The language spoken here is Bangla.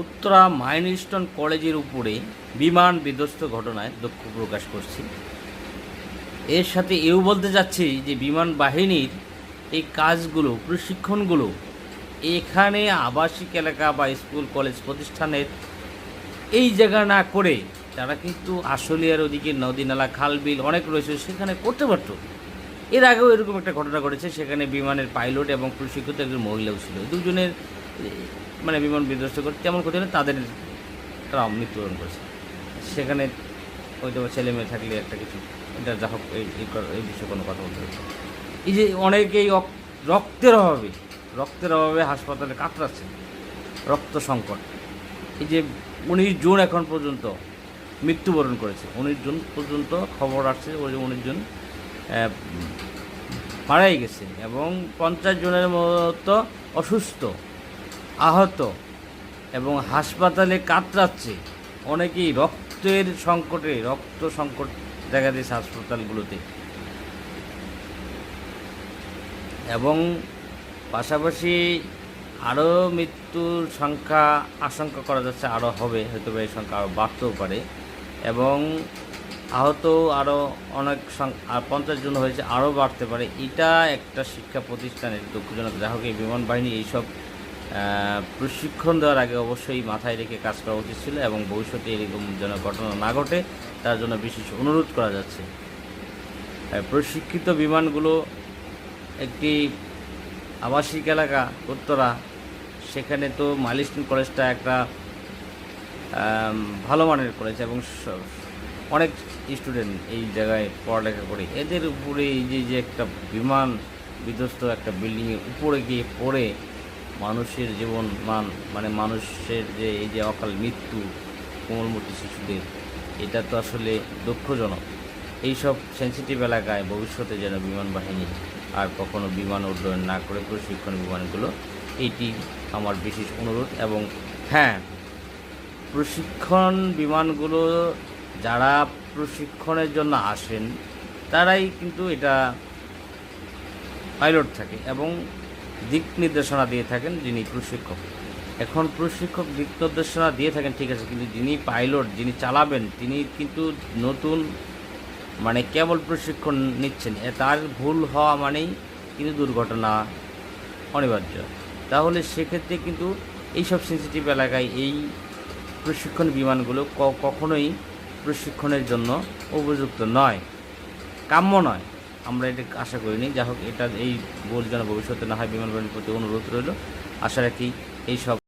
উত্তরা মাইনস্টোন কলেজের উপরে বিমান বিধ্বস্ত ঘটনায় দুঃখ প্রকাশ করছি। এর সাথে এও বলতে যাচ্ছি যে বিমান বাহিনীর এই কাজগুলো, প্রশিক্ষণগুলো এখানে আবাসিক এলাকা বা স্কুল, কলেজ প্রতিষ্ঠানের এই জায়গা না করে তারা কিন্তু আশুলিয়ার ওদিকে নদী, নালা, খাল, বিল অনেক রয়েছে, সেখানে করতে পারতো। এর আগেও এরকম একটা ঘটনা ঘটেছে, সেখানে বিমানের পাইলট এবং প্রশিক্ষিত একজন মহিলাও ছিল। দুজনের মানে বিমান বিধ্বস্ত করে তেমন ক্ষতি তাদের তারা মৃত্যুবরণ করেছে। সেখানে হয়তো ছেলে মেয়ে থাকলে একটা কিছু, এটা যা হোক, এই এই বিষয়ে কোনো কথা বলতে হচ্ছে এই যে অনেকেই রক্তের অভাবে রক্তের অভাবে হাসপাতালে কাতরাচ্ছে, রক্ত সংকট। এই যে উনিশ জুন এখন পর্যন্ত মৃত্যুবরণ করেছে, উনিশ জুন পর্যন্ত খবর আসছে ওই যে উনিশ জুন মারাই গেছে এবং পঞ্চাশ জনের মতো অসুস্থ আহত এবং হাসপাতালে কাতরাচ্ছে। অনেকেই রক্তের সংকটে, রক্ত সংকট দেখা দিয়েছে হাসপাতালগুলোতে। এবং পাশাপাশি আরও মৃত্যুর সংখ্যা আশঙ্কা করা যাচ্ছে, আরও হবে হয়তো এই সংখ্যা আরও বাড়তেও পারে। এবং আহত আরও অনেক পঞ্চাশ জন হয়েছে, আরও বাড়তে পারে। এটা একটা শিক্ষা প্রতিষ্ঠানের দুঃখজনক। যা হোক, এই বিমান বাহিনী এইসব প্রশিক্ষণ দেওয়ার আগে অবশ্যই মাথায় রেখে কাজ করা উচিত ছিল এবং ভবিষ্যতে এরকম যেন ঘটনা না ঘটে, তার জন্য বিশেষ অনুরোধ করা যাচ্ছে। প্রশিক্ষিত বিমানগুলো একটি আবাসিক এলাকা, উত্তরা। সেখানে তো মালিস্টিন কলেজটা একটা ভালো মানের কলেজ এবং অনেক স্টুডেন্ট এই জায়গায় পড়ালেখা করে। এদের উপরে এই যে যে একটা বিমান বিধ্বস্ত একটা বিল্ডিংয়ের উপরে গিয়ে পড়ে মানুষের জীবন মান মানে মানুষের যে এই যে অকাল মৃত্যু কোমলমূর্তি শিশুদের, এটা তো আসলে দুঃখজনক। এইসব সেন্সিটিভ এলাকায় ভবিষ্যতে যেন বিমান বাহিনী আর কখনো বিমান উড্ডয়ন না করে প্রশিক্ষণ বিমানগুলো এইটি আমার বিশেষ অনুরোধ এবং হ্যাঁ প্রশিক্ষণ বিমানগুলো যারা প্রশিক্ষণের জন্য আসেন, তারাই কিন্তু এটা পাইলট থাকে এবং দিক নির্দেশনা দিয়ে থাকেন যিনি প্রশিক্ষক। এখন প্রশিক্ষক দিক নির্দেশনা দিয়ে থাকেন, ঠিক আছে, কিন্তু যিনি পাইলট, যিনি চালাবেন, তিনি কিন্তু নতুন মানে কেবল প্রশিক্ষণ নিচ্ছেন। তার ভুল হওয়া মানেই কিন্তু দুর্ঘটনা অনিবার্য। তাহলে সেক্ষেত্রে কিন্তু এইসব সেন্সিটিভ এলাকায় এই প্রশিক্ষণ বিমানগুলো কখনোই প্রশিক্ষণের জন্য উপযুক্ত নয়। কাম্য নয়। আমরা এটা আশা করিনি। যা হোক, এটা এই ভুল যেন ভবিষ্যতে না হয়, বিমানবাহিনীর প্রতি অনুরোধ রইল। আশা রাখি এই সব